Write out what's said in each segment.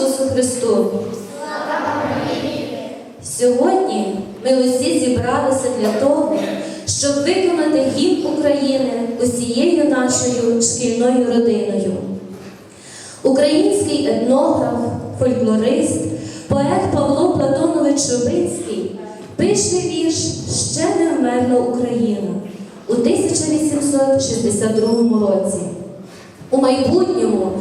Ісусу Христу! Сьогодні ми усі зібралися для того, щоб виконати гімн України усією нашою шкільною родиною. Український етнограф, фольклорист, поет Павло Платонович Шубинський пише вірш Ще не вмерла Україна у 1862 році. У майбутньому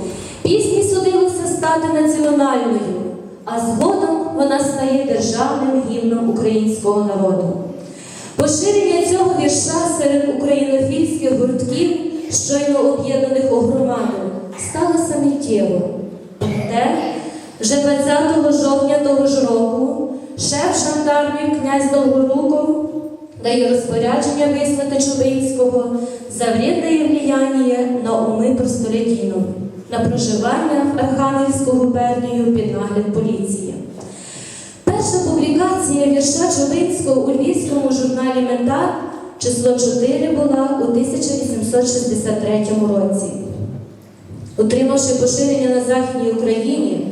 пісні судилося стати національною, а згодом вона стає державним гімном українського народу. Поширення цього вірша серед українофільських гуртків, щойно об'єднаних у громаду, сталося миттєво. Проте, вже 20 жовтня того ж року шеф жандармів князь Долгоруков дає розпорядження вислати Чубинського за вредне влияння на уми простолюдинів, на проживання в Архангельську губернію під нагляд поліції. Перша публікація вірша Чубинського у львівському журналі Ментар число 4 була у 1863 році. Отримавши поширення на Західній Україні,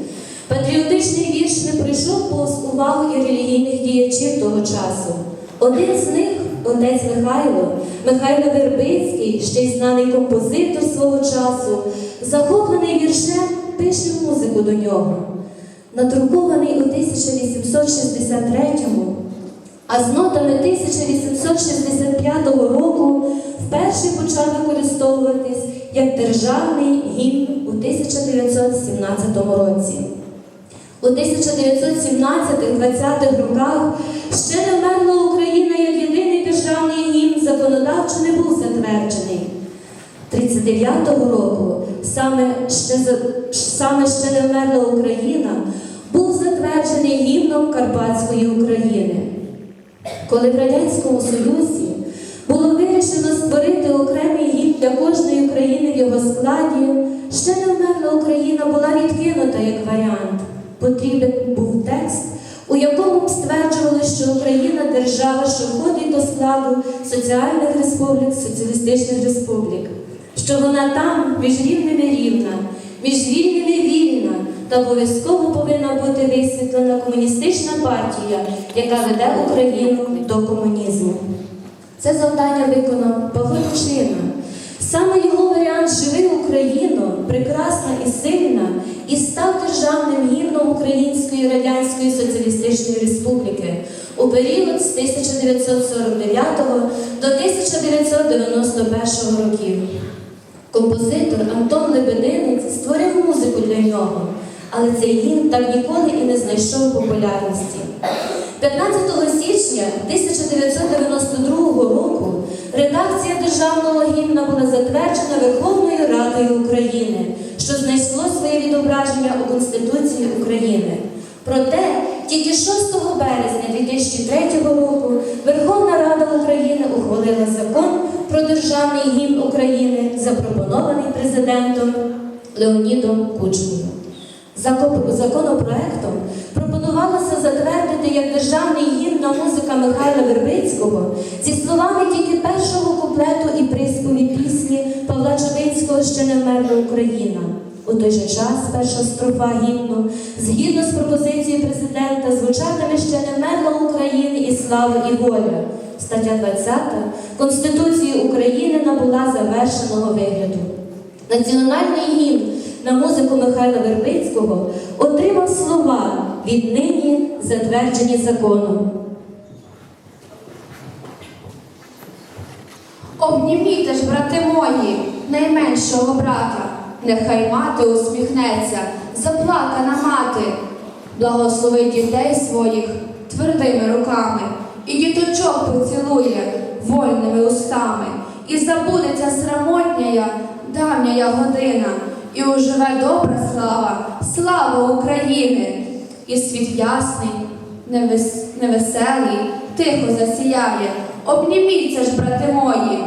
патріотичний вірш не пройшов повз увагу і релігійних діячів того часу. Один з них, отець Михайло, Михайло Вербицький, ще й знаний композитор свого часу, захоплений віршем, пише музику до нього. Надрукований у 1863-му, а з нотами 1865 року вперше почав використовуватись як державний гімн у 1917 році. У 1917-20-х роках ще не вмерла Україна як єдиний державний гімн законодавчо не був затверджений. 39-го року саме ще, саме ще не вмерла Україна був затверджений гімном Карпатської України. Коли в Радянському Союзі було вирішено створити окремий гімн для кожної країни в його складі, ще не вмерла Україна була відкинута як варіант. Потрібен був текст, у якому б стверджували, Україна держава, що входить до складу соціальних республік, соціалістичних республік, що вона там між рівними рівна, між вільними вільна, та обов'язково повинна бути висвітлена комуністична партія, яка веде Україну до комунізму. Це завдання виконав Павло Кучина. Саме його варіант Живи Україно, прекрасна і сильна, і став державним гімном Української Радянської Соціалістичної Республіки у період з 1949 до 1991 років. Композитор Антон Лебединець створив музику для нього, але цей гімн так ніколи і не знайшов популярності. 15 січня 1992 року редакція державного гімна була затверджена Верховною Радою України, що знайшло своє відображення у Конституції України. Проте тільки 6 березня 2003 року Верховна Рада України ухвалила закон про державний гімн України, запропонований президентом Леонідом Кучмою. Законопроектом пропонувалося затвердити як державний гімн на музика Михайла Вербицького зі словами тільки першого куплету і приспіві пісні Павла Чубинського Ще не вмерла Україна. У той же час перша строфа гімну, згідно з пропозицією президента, звучатиме ще не вмерла України і слава і воля. Стаття 20 Конституції України набула завершеного вигляду. Національний гімн на музику Михайла Вербицького отримав слова віднині затверджені законом. Обніміте ж, брати мої, найменшого брата, нехай мати усміхнеться, заплакана мати, благослови дітей своїх твердими руками, і діточок поцілує вольними устами, і забудеться срамотняя давняя година, і уживе добра слава, слава України, і світ ясний, невес- невеселий, тихо засіяє. Обніміться ж, брати мої,